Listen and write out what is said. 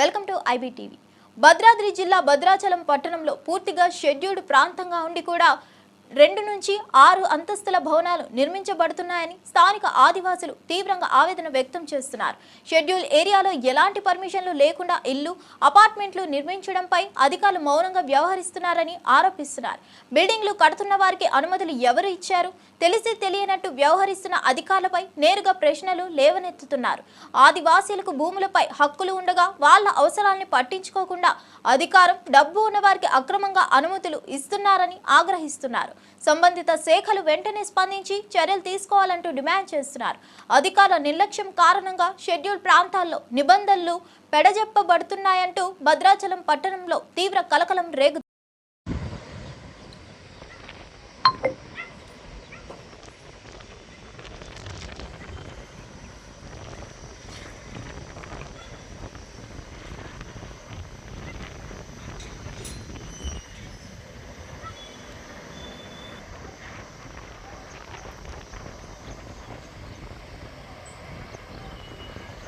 Welcome to IBTV. Bhadradri జిల్లా భద్రాచలం పట్టణంలో పూర్తిగా షెడ్యూల్డ్ ప్రాంతంగా ఉండి కూడా రెండు నుంచి ఆరు అంతస్తుల భవనాలు నిర్మించబడుతున్నాయని స్థానిక ఆదివాసులు తీవ్రంగా ఆవేదన వ్యక్తం చేస్తున్నారు. షెడ్యూల్ ఏరియాలో ఎలాంటి పర్మిషన్లు లేకుండా ఇల్లు అపార్ట్మెంట్లు నిర్మించడంపై అధికారులు మౌనంగా వ్యవహరిస్తున్నారని ఆరోపిస్తున్నారు. బిల్డింగ్లు కడుతున్న వారికి అనుమతులు ఎవరు ఇచ్చారు? తెలిసి తెలియనట్టు వ్యవహరిస్తున్న అధికారులపై నేరుగా ప్రశ్నలు లేవనెత్తుతున్నారు. ఆదివాసీలకు భూములపై హక్కులు ఉండగా వాళ్ళ అవసరాల్ని పట్టించుకోకుండా అధికారం డబ్బు ఉన్న వారికి అక్రమంగా అనుమతులు ఇస్తున్నారని ఆగ్రహిస్తున్నారు. సంబంధిత శాఖలు వెంటనే స్పందించి చర్యలు తీసుకోవాలంటూ డిమాండ్ చేస్తున్నారు. అధికారుల నిర్లక్ష్యం కారణంగా షెడ్యూల్ ప్రాంతాల్లో నిబంధనలు పెడజెప్పబడుతున్నాయంటూ భద్రాచలం పట్టణంలో తీవ్ర కలకలం రేగు